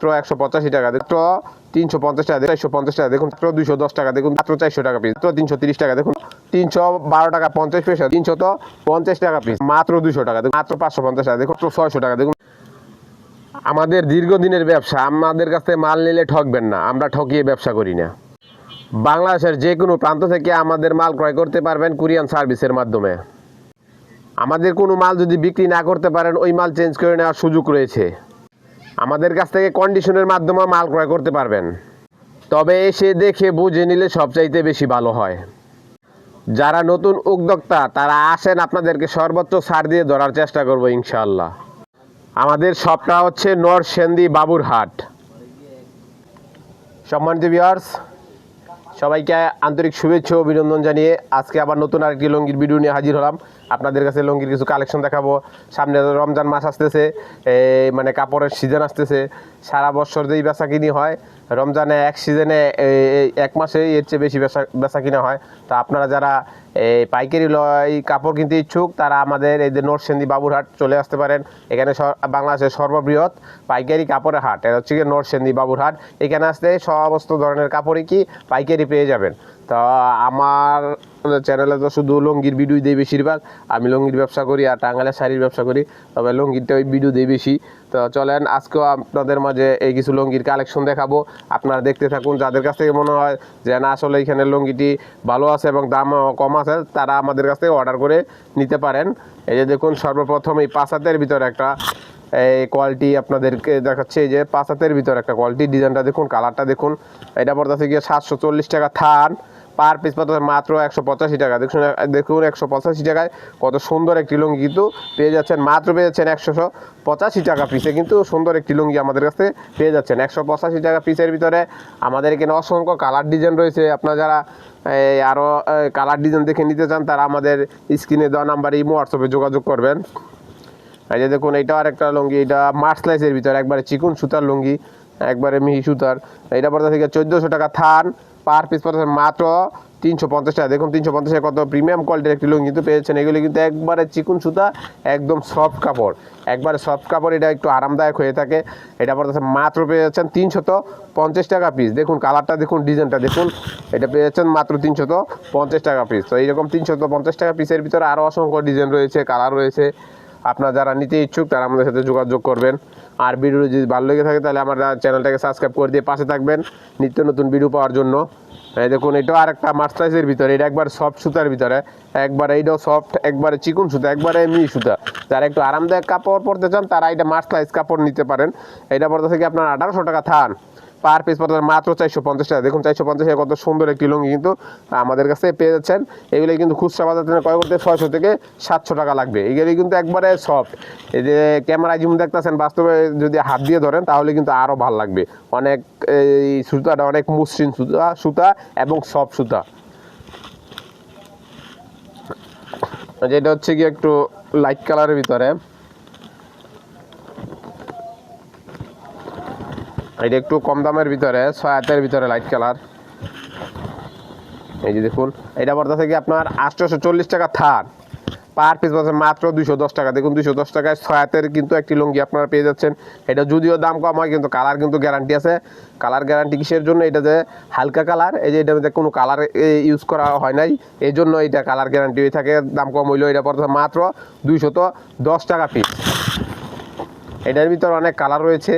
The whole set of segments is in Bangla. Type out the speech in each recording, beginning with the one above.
মাত্র একশো পঁচাশি টাকা। মাত্র তিনশো পঞ্চাশ টাকা চারশো পঞ্চাশ টাকা দেখুন, মাত্র দুইশো দশ টাকা দেখুন, মাত্র চারশো টাকা পিস মাত্র তিনশো তিরিশ টাকা দেখুন, তিনশো বারো টাকা পঞ্চাশ পয়সা, তিনশো তো পঞ্চাশ টাকা পিস মাত্র দুশো টাকা দেখুন, মাত্র পাঁচশো পঞ্চাশ টাকা দেখুন, মাত্র ছয়শো টাকা দেখুন। আমাদের দীর্ঘদিনের ব্যবসা, আমাদের কাছ থেকে মাল নিলে ঠকবেন না, আমরা ঠকিয়ে ব্যবসা করি না। বাংলাদেশের যে কোনো প্রান্ত থেকে আমাদের মাল ক্রয় করতে পারবেন কুরিয়ান সার্ভিসের মাধ্যমে। আমাদের কোনো মাল যদি বিক্রি না করতে পারেন, ওই মাল চেঞ্জ করে নেওয়ার সুযোগ রয়েছে। আমাদের কাছ থেকে কন্ডিশনের মাধ্যমে মাল ক্রয় করতে পারবেন। তবে এসে দেখে বুঝে নিলে সবচাইতে বেশি ভালো হয়। যারা নতুন উদ্যোক্তা, তারা আসেন আপনাদেরকে সর্বোচ্চ ছাড় দিয়ে ধরার চেষ্টা করব ইনশাল্লাহ আমাদের শপটা হচ্ছে নর নরসেন্দি বাবুরহাট। সম্মানিত ভিউয়ার্স সবাইকে আন্তরিক শুভেচ্ছা অভিনন্দন জানিয়ে আজকে আবার নতুন আরেকটি লঙ্গির ভিডিও নিয়ে হাজির হলাম। আপনাদের কাছে লঙ্গির কিছু কালেকশন দেখাবো। সামনে রমজান মাস আসতেছে মানে কাপড়ের সিজন আসতেছে, সারা বছর যেই বেচা কিনি হয়, রমজানে এক সিজনে এক মাসে এর চেয়ে বেশি বেচা বেচা কিনা হয়। তো আপনারা যারা এই পাইকারি লয় কাপড় কিনতে ইচ্ছুক, তারা আমাদের এই যে নরসেন্দি বাবুরহাট চলে আসতে পারেন। এখানে বাংলাদেশের সর্ববৃহৎ পাইকারি কাপড়ের হাট। এটা হচ্ছে গিয়ে নরসেন্দি বাবুরহাট এখানে আসতে সমস্ত ধরনের কাপড়ই কি পাইকারি পেয়ে যাবেন। তো আমার চ্যানেলে তো শুধু লঙ্গির ভিডিও দিই বেশিরভাগ। আমি লঙ্গির ব্যবসা করি আর টাঙ্গালের শাড়ির ব্যবসা করি, তবে লঙ্গিরটা ওই ভিডিও দিই বেশি। তো চলেন, আজকেও আপনাদের মাঝে এই কিছু লঙ্গির কালেকশন দেখাবো। আপনারা দেখতে থাকুন, যাদের কাছ থেকে মনে হয় যে না, আসলে এখানে লঙ্গিটি ভালো আছে এবং দাম কম আছে, তারা আমাদের কাছ থেকে অর্ডার করে নিতে পারেন। এই যে দেখুন, সর্বপ্রথম এই পাঁচ হাতের ভিতরে একটা, এই কোয়ালিটি আপনাদেরকে দেখাচ্ছে। এই যে পাঁচ হাতের ভিতরে একটা কোয়ালিটি ডিজাইনটা দেখুন কালারটা দেখুন। এটা পড়তেছে গিয়ে সাতশো চল্লিশ টাকা থান। পার পিস পড়তেছে মাত্র একশো পঁচাশি টাকা। দেখুন দেখুন একশো পঁচাশি টাকায় কত সুন্দর একটি লুঙ্গি কিন্তু পেয়ে যাচ্ছেন। মাত্র পেয়ে যাচ্ছেন একশো পঁচাশি টাকা পিসে কিন্তু সুন্দর একটি লুঙ্গি আমাদের কাছে পেয়ে যাচ্ছেন। একশো পঁচাশি টাকা পিসের ভিতরে আমাদের এখানে অসংখ্য কালার ডিজাইন রয়েছে। আপনারা যারা আরও কালার ডিজাইন দেখে নিতে চান, তারা আমাদের স্ক্রিনে দেওয়া নাম্বার ইমো হোয়াটসঅ্যাপে যোগাযোগ করবেন। এই যে দেখুন এটা আর একটা লুঙ্গি। এটা মার্সলাইসের ভিতরে একবারে চিকুন সুতার লুঙ্গি, একবারে মিহি সুতার। এটা পড়তে থেকে চোদ্দোশো টাকা থান। পার পিস পড়তে মাত্র তিনশো পঞ্চাশ টাকা। দেখুন, তিনশো পঞ্চাশ টাকা কত প্রিমিয়াম কোয়ালিটির একটি লুঙ্গি কিন্তু পেয়েছেন। এগুলি কিন্তু একবারে চিকুন সুতা, একদম সফট কাপড়। একবারে সফট কাপড়, এটা একটু আরামদায়ক হয়ে থাকে। এটা পড়তেছে মাত্র পেয়ে যাচ্ছেন তিনশত পঞ্চাশ টাকা পিস দেখুন কালারটা দেখুন ডিজাইনটা দেখুন। এটা পেয়ে যাচ্ছেন মাত্র তিনশত পঞ্চাশ টাকা পিস তো এইরকম তিনশত পঞ্চাশ টাকা পিসের ভিতরে আরও অসংখ্য ডিজাইন রয়েছে কালার রয়েছে। আপনারা যারা নিতে ইচ্ছুক তারা আমাদের সাথে যোগাযোগ করবেন। আর ভিডিও যদি ভালো লেগে থাকে তাহলে আমার চ্যানেলটাকে সাবস্ক্রাইব করে দিয়ে পাশে থাকবেন নিত্য নতুন ভিডিও পাওয়ার জন্য। এই দেখুন এটাও আর একটা মাস্টাইজের ভিতরে, এটা একবার সফট সুতার ভিতরে, একবার এইটাও সফট, একবারে চিকুন সুতা, একবারে এমনি সুতা। যারা একটু আরামদায়ক কাপড় পরতে চান তারা এটা মাস্টাইজ কাপড় নিতে পারেন। এটা পড়তে থেকে আপনার আঠারোশো টাকা থান। পার পিস পড়তে মাত্র চারশো পঞ্চাশ টাকা। দেখুন, চারশো পঞ্চাশ টাকা কত সুন্দর একটি লুঙ্গি কিন্তু আমাদের কাছে পেয়ে যাচ্ছেন। এগুলো কিন্তু খুচরা বাজার থেকে ক্রয় করতে ছয়শো থেকে সাতশো টাকা লাগবে। এগুলি কিন্তু একবারে সফট এই যে ক্যামেরায় যেমন দেখতেছেন, বাস্তবে যদি হাত দিয়ে ধরেন, তাহলে কিন্তু আরও ভালো লাগবে। অনেক এই সুতাটা অনেক মসৃণ সুতা সুতা এবং সফট সুতা। যেটা হচ্ছে কি একটু লাইট কালারের ভিতরে। এটা একটু কম দামের ভিতরে, ছয় হাতের ভিতরে লাইট কালার এই যে দেখুন, এটা পড়তে কি আপনার আটশোশো চল্লিশ টাকা থার পার পিস পাচ্ছেন মাত্র দুইশো দশ টাকা। দেখুন, দুইশো দশ টাকায় ছয় হাতের কিন্তু একটি লুঙ্গি আপনারা পেয়ে যাচ্ছেন। এটা যদিও দাম কম হয়, কিন্তু কালার কিন্তু গ্যারান্টি আছে। কালার গ্যারান্টি কিসের জন্য? এটা যে হালকা কালার এই যে এটার মধ্যে কোনো কালার ইউজ করা হয় নাই। এই জন্য এটা কালার গ্যারান্টি হয়ে থাকে, দাম কম হইলেও এটা পড়তে মাত্র দুইশত দশ টাকা পিস এটার ভিতর অনেক কালার রয়েছে।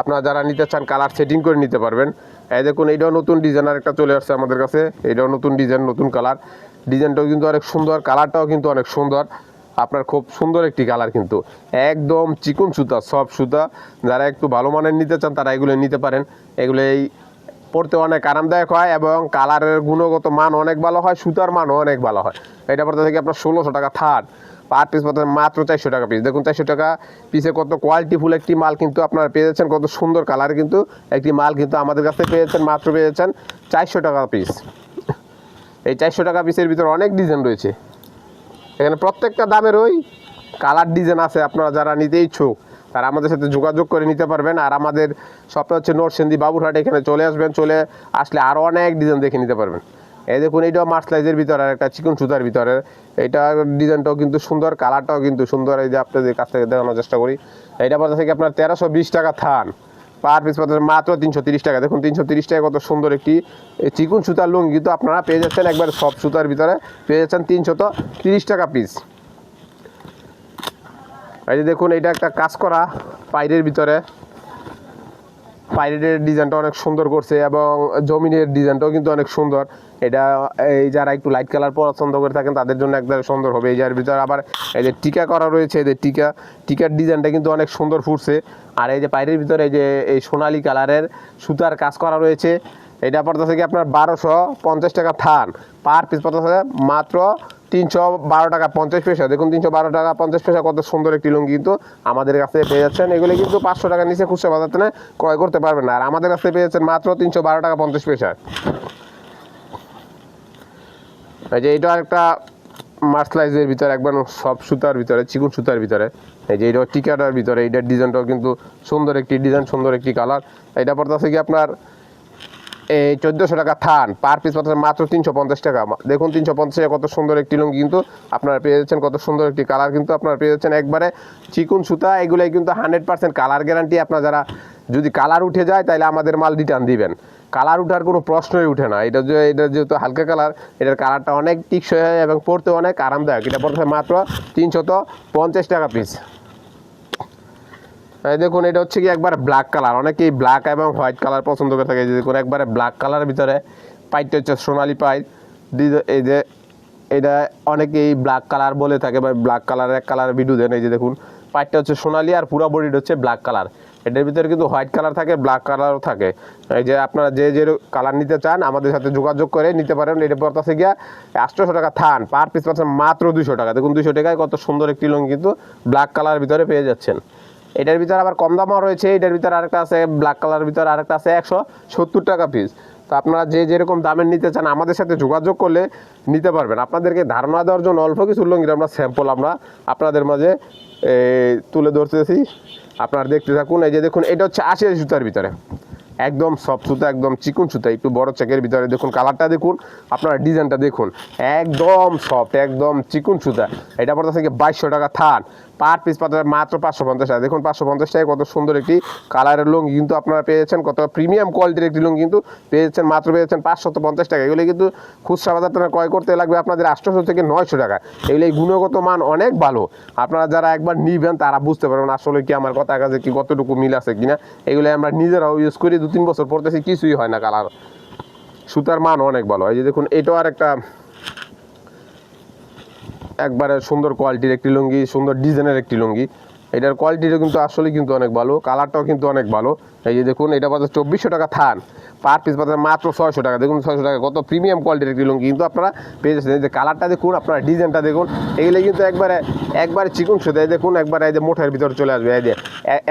আপনারা যারা নিতে চান কালার সেটিং করে নিতে পারবেন। এই দেখুন, এইটাও নতুন ডিজাইন একটা চলে আসছে আমাদের কাছে। এটাও নতুন ডিজাইন নতুন কালার ডিজাইনটাও কিন্তু অনেক সুন্দর কালারটাও কিন্তু অনেক সুন্দর। আপনার খুব সুন্দর একটি কালার কিন্তু। একদম চিকুন সুতা সব সুতা। যারা একটু ভালো মানের নিতে চান, তারা এগুলো নিতে পারেন। এগুলো এই পড়তে অনেক আরামদায়ক হয় এবং কালারের গুণগত মান অনেক ভালো হয়, সুতার মানও অনেক ভালো হয়। এটা পড়তে থেকে আপনার ষোলোশো টাকা থার্ড পার পিস পড়তে মাত্র চারশো টাকা পিস দেখুন চারশো টাকা পিসে কত কোয়ালিটিফুল একটি মাল কিন্তু আপনারা পেয়ে যাচ্ছেন, কত সুন্দর কালার কিন্তু একটি মাল কিন্তু আমাদের কাছে পেয়ে যাচ্ছেন, মাত্র পেয়ে যাচ্ছেন চারশো টাকা পিস এই চারশো টাকা পিসের ভিতরে অনেক ডিজাইন রয়েছে। এখানে প্রত্যেকটা দামের ওই কালার ডিজাইন আছে, আপনারা যারা নিতে ইচ্ছুক। তারা আমাদের সাথে যোগাযোগ করে নিতে পারবেন। আর আমাদের সবটা হচ্ছে নরসেন্দি বাবুরহাট এখানে চলে আসবেন, চলে আসলে আরও অনেক ডিজাইন দেখে নিতে পারবেন। এই দেখুন, এইটাও মার্সলাইজের ভিতরে, আর একটা চিকন সুতার ভিতরে। এটা ডিজাইনটাও কিন্তু সুন্দর কালারটাও কিন্তু সুন্দর। এই যে আপনাদের কাছ থেকে দেখানোর চেষ্টা করি। এইটা পড়তে থেকে আপনার তেরোশো বিশ টাকা থান। পার পিস পড়তেছে মাত্র তিনশো তিরিশ টাকা। দেখুন, তিনশো তিরিশ টাকা কত সুন্দর একটি চিকুন সুতার লুঙ্গি। কিন্তু আপনারা পেয়ে যাচ্ছেন একবার সব সুতার ভিতরে। পেয়ে যাচ্ছেন তিনশত তিরিশ টাকা পিস এই যে দেখুন এটা একটা কাজ করা পাইরের ভিতরে। পাইরেটের ডিজাইনটা অনেক সুন্দর করছে এবং জমিনের ডিজাইনটাও কিন্তু অনেক সুন্দর। এটা, এই যারা একটু লাইট কালার পছন্দ করে থাকেন, তাদের জন্য একদম সুন্দর হবে। এই যার ভিতরে আবার এই যে টিকা করা রয়েছে, এই যে টিকা, টিকার ডিজাইনটা কিন্তু অনেক সুন্দর ফুটছে। আর এই যে পাইরের ভিতরে এই যে, এই সোনালি কালারের সুতার কাজ করা রয়েছে। এটা পড়তেছে কি আপনার বারোশো পঞ্চাশ টাকা থান। পার পিস পড়তেছে মাত্র তিনশো বারো টাকা পঞ্চাশ পয়সা। দেখুন, তিনশো বারো টাকা পঞ্চাশ পয়সা কত সুন্দর একটি লুঙ্গি কিন্তু আমাদের কাছ থেকে পেয়ে যাচ্ছেন। এগুলি কিন্তু পাঁচশো টাকার নিচে খুচরা বাজার থেকে ক্রয় করতে পারবেন না। আর আমাদের কাছ পেয়ে যাচ্ছেন মাত্র তিনশো বারো টাকা পঞ্চাশ পয়সা। এই যে এটা একটা মার্সলাইজের ভিতরে একবার সব সুতার ভিতরে, চিকুন সুতার ভিতরে। এই যে এটা টিকাটার ভিতরে, এইটার ডিজাইনটাও কিন্তু সুন্দর একটি, ডিজাইন সুন্দর একটি কালার। এটা পড়তেছে কি আপনার এই চোদ্দোশো টাকা থান পার পিস পড়তেছে মাত্র তিনশো পঞ্চাশ টাকা। দেখুন তিনশো পঞ্চাশ টাকা কত সুন্দর একটি লুঙ্গি কিন্তু আপনারা পেয়ে যাচ্ছেন, কত সুন্দর একটি কালার কিন্তু আপনারা পেয়ে যাচ্ছেন। একবারে চিকুন সুতা, এগুলোই কিন্তু হান্ড্রেড পার্সেন্ট কালার গ্যারান্টি আপনারা যারা যদি কালার উঠে যায় তাহলে আমাদের মাল রিটার্ন দিবেন। কালার উঠার কোনো প্রশ্নই উঠে না। এটা যে এটা যেহেতু হালকা কালার এটার কালারটা অনেক টিকসই হয় এবং পড়তে অনেক আরামদায়ক। এটা পড়তেছে মাত্র তিনশত পঞ্চাশ টাকা পিস দেখুন, এটা হচ্ছে কি একবার ব্ল্যাক কালার অনেকেই ব্ল্যাক এবং হোয়াইট কালার পছন্দ করে থাকে। যে দেখুন একবারে ব্ল্যাক কালারের ভিতরে পাইটটা হচ্ছে সোনালি পাইট এই যে এটা অনেকেই ব্ল্যাক কালার বলে থাকে বা ব্ল্যাক কালারের এক কালার ভিডিও দেন। এই যে দেখুন, পাইটটা হচ্ছে সোনালি আর পুরো বডিটা হচ্ছে ব্ল্যাক কালার এটার ভিতরে কিন্তু হোয়াইট কালার থাকে ব্ল্যাক কালারও থাকে। এই যে আপনারা যে যে কালার নিতে চান, আমাদের সাথে যোগাযোগ করে নিতে পারেন। এটা পড়তেছে গিয়া আটশোশো টাকা থান। পার পিস পাচ্ছেন মাত্র দুশো টাকা। দেখুন দুশো টাকায় কত সুন্দর একটি লুঙ্গি কিন্তু ব্ল্যাক কালার ভিতরে পেয়ে যাচ্ছেন। এটার ভিতরে আবার কম দামও রয়েছে, এটার ভিতরে আরেকটা আছে ব্ল্যাক কালার ভিতরে আরেকটা আছে একশো সত্তর টাকা পিস তো আপনারা যে যেরকম দামের নিতে চান, আমাদের সাথে যোগাযোগ করলে নিতে পারবেন। আপনাদেরকে ধারণা দেওয়ার জন্য অল্প কিছু লঙ্গির আমরা স্যাম্পল আমরা আপনাদের মাঝে তুলে ধরতেছি। আপনারা দেখতে থাকুন, এই যে দেখুন, এটা হচ্ছে আশি সুতার ভিতরে। একদম সফট সুতা, একদম চিকুন সুতা, একটু বড় চেকের ভিতরে দেখুন কালারটা দেখুন, আপনার ডিজাইনটা দেখুন। একদম সফট একদম চিকুন সুতা। এটা পড়তে থেকে বাইশশো টাকা থান। পার পিস পাতা মাত্র পাঁচশো পঞ্চাশ টাকা। দেখুন, পাঁচশো পঞ্চাশ টাকায় কত সুন্দর একটি কালারের লুঙ্গি কিন্তু আপনারা পেয়েছেন, কত প্রিমিয়াম কোয়ালিটির একটি লুঙ্গি কিন্তু পেয়েছেন, মাত্র পেয়েছেন পাঁচশো পঞ্চাশ টাকা। এগুলো কিন্তু খুচরা বাজার থেকে ক্রয় করতে লাগবে আপনাদের আটশোশো থেকে নয়শো টাকা। এগুলো গুণগত মান অনেক ভালো। আপনারা যারা একবার নিবেন, তারা বুঝতে পারবেন আসলে কি আমার কথা কাছে কি কতটুকু মিল আছে কিনা। এগুলো আমরা নিজেরাও ইউজ করি দু তিন বছর পড়তেছি কিছুই হয় না কালার। সুতার মান অনেক ভালো। এই যে দেখুন, এটাও আর একটা একবারে সুন্দর কোয়ালিটির একটি লুঙ্গি, সুন্দর ডিজাইনের একটি লুঙ্গি। এটার কোয়ালিটিটা কিন্তু আসলে কিন্তু অনেক ভালো কালারটাও কিন্তু অনেক ভালো। এই যে দেখুন, এটা পাচ্ছে চব্বিশশো টাকা থান। পার পিস পাচ্ছে মাত্র ছয়শো টাকা। দেখুন ছয়শো টাকা, কত প্রিমিয়াম কোয়ালিটির একটি লুঙ্গি। কিন্তু আপনারা পেয়ে যাচ্ছেন। এই যে কালারটা দেখুন, আপনারা ডিজাইনটা দেখুন। এগুলো কিন্তু একবারে একবারে চিকুন সুতা। এই দেখুন, একবারে এই যে মোটের ভিতরে চলে আসবে। এই যে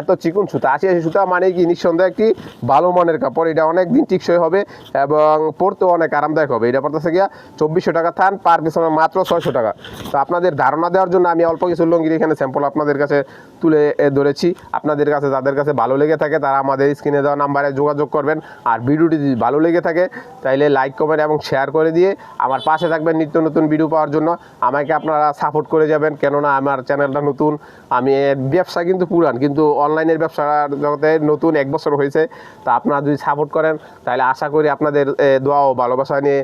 এত চিকুন সুতা। আশি আশি সুতা মানে কি, নিঃসন্দেহে একটি ভালো মানের কাপড়। এটা অনেক দিন টিকসই হবে এবং পরতেও অনেক আরামদায়ক হবে। এটা পড়তেছে গিয়া চব্বিশশো টাকা থান পার পিস মাত্র ছয়শো টাকা। তো আপনাদের ধারণা দেওয়ার জন্য আমি অল্প কিছু লুঙ্গির এখানে স্যাম্পল আপনাদের কাছে তুলে ধরেছি। আপনাদের কাছে, যাদের কাছে ভালো লেগে থাকে, তারা আমাদের স্ক্রিনে দেওয়া নাম্বারে যোগাযোগ করবেন। আর ভিডিওটি যদি ভালো লেগে থাকে, তাইলে লাইক কমেন্ট এবং শেয়ার করে দিয়ে আমার পাশে থাকবেন নিত্য নতুন ভিডিও পাওয়ার জন্য। আমাকে আপনারা সাপোর্ট করে যাবেন, কেননা আমার চ্যানেলটা নতুন। আমি ব্যবসা কিন্তু পুরান, কিন্তু অনলাইনের ব্যবসার জগতে নতুন এক বছর হয়েছে। তা আপনারা যদি সাপোর্ট করেন তাহলে আশা করি আপনাদের দোয়া ও ভালোবাসা নিয়ে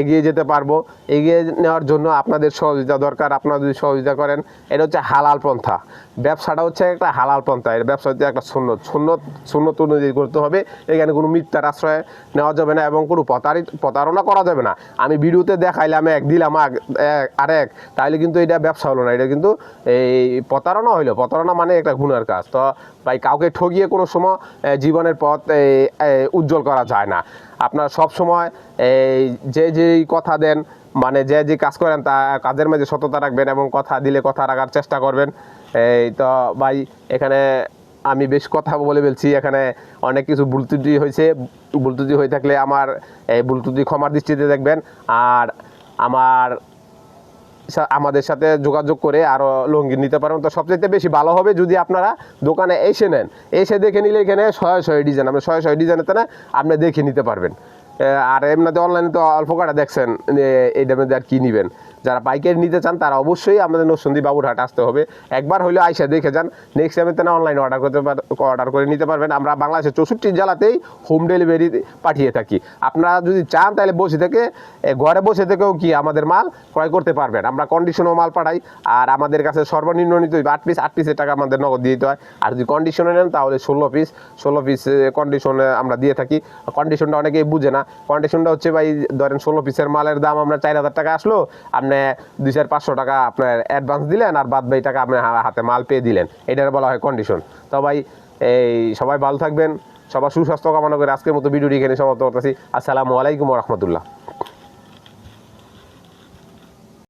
এগিয়ে যেতে পারব। এগিয়ে নেওয়ার জন্য আপনাদের সহযোগিতা দরকার, আপনারা যদি সহযোগিতা করেন, এটা হচ্ছে হালাল পন্থা। ব্যবসাটা হচ্ছে একটা হালাল পন্থা এর ব্যবসা হচ্ছে একটা সুন্নত। সুন্নত সুন্নত অনুযায়ী করতে হবে। এখানে কোনো মিথ্যার আশ্রয় নেওয়া যাবে না এবং কোনো প্রতারিত প্রতারণা করা যাবে না। আমি ভিডিওতে দেখাইলাম এক, দিলাম আগ- এক- তাহলে কিন্তু এটা ব্যবসা হলো না, এটা কিন্তু এই প্রতারণা হইল। প্রতারণা মানে একটা গুণের কাজ। তো ভাই, কাউকে ঠগিয়ে কোনো সময় জীবনের পথ উজ্জ্বল করা যায় না। আপনার সব সময় এই যে যেই কথা দেন মানে যে যে কাজ করেন, তা কাজের মাঝে সততা রাখবেন এবং কথা দিলে কথা রাখার চেষ্টা করবেন। এই তো ভাই, এখানে আমি বেশ কথা বলে ফেলছি, এখানে অনেক কিছু ত্রুটি হয়েছে। ভুল হয়ে থাকলে আমার এই ভুল ক্ষমার দৃষ্টিতে দেখবেন। আর আমার আমাদের সাথে যোগাযোগ করে আরও লুঙ্গি নিতে পারেন। তো সবচেয়ে বেশি ভালো হবে যদি আপনারা দোকানে এসে নেন। এসে দেখে নিলে এখানে শয়ে ছয় ডিজাইন, আপনি শয়ে শয়ে ডিজাইনের না আপনি দেখে নিতে পারবেন। আর এমনিতে অনলাইনে তো অল্প কাটা দেখছেন এই দামে আর কী নেবেন? যারা পাইকারি নিতে চান, তারা অবশ্যই আমাদের নরসন্দী বাবুরহাট আসতে হবে। একবার হলেও আইসা দেখে যান। নেক্সট টাইমে তেনা অনলাইনে অর্ডার করতে অর্ডার করে নিতে পারবেন। আমরা বাংলাদেশের চৌষট্টি জেলাতেই হোম ডেলিভারি পাঠিয়ে থাকি। আপনারা যদি চান, তাহলে বসে থেকে ঘরে বসে থেকেও কি আমাদের মাল ক্রয় করতে পারবেন। আমরা কন্ডিশনও মাল পাঠাই, আর আমাদের কাছে সর্বনিম্ন নিতে হইবে আট পিস আট পিসের টাকা আমাদের নগদ দিতে হয়। আর যদি কন্ডিশনে নেন, তাহলে ষোলো পিস ষোলো পিস কন্ডিশনে আমরা দিয়ে থাকি। কন্ডিশনটা অনেকেই বুঝে না। কন্ডিশনটা হচ্ছে ভাই, ধরেন ষোলো পিসের মালের দাম আমরা চার হাজার টাকা আসলো আপনি দুই চার পাঁচশো টাকা আপনার অ্যাডভান্স দিলেন আর বাদ বাকি টাকা আপনি হাতে মাল পেয়ে দিলেন। এটার বলা হয় কন্ডিশন তো ভাই, এই, সবাই ভালো থাকবেন, সবার সুস্বাস্থ্য কামনা করে আজকের মতো ভিডিওটি এখানে সমাপ্ত করতেছি। আসসালামু আলাইকুম রহমতুল্লাহ।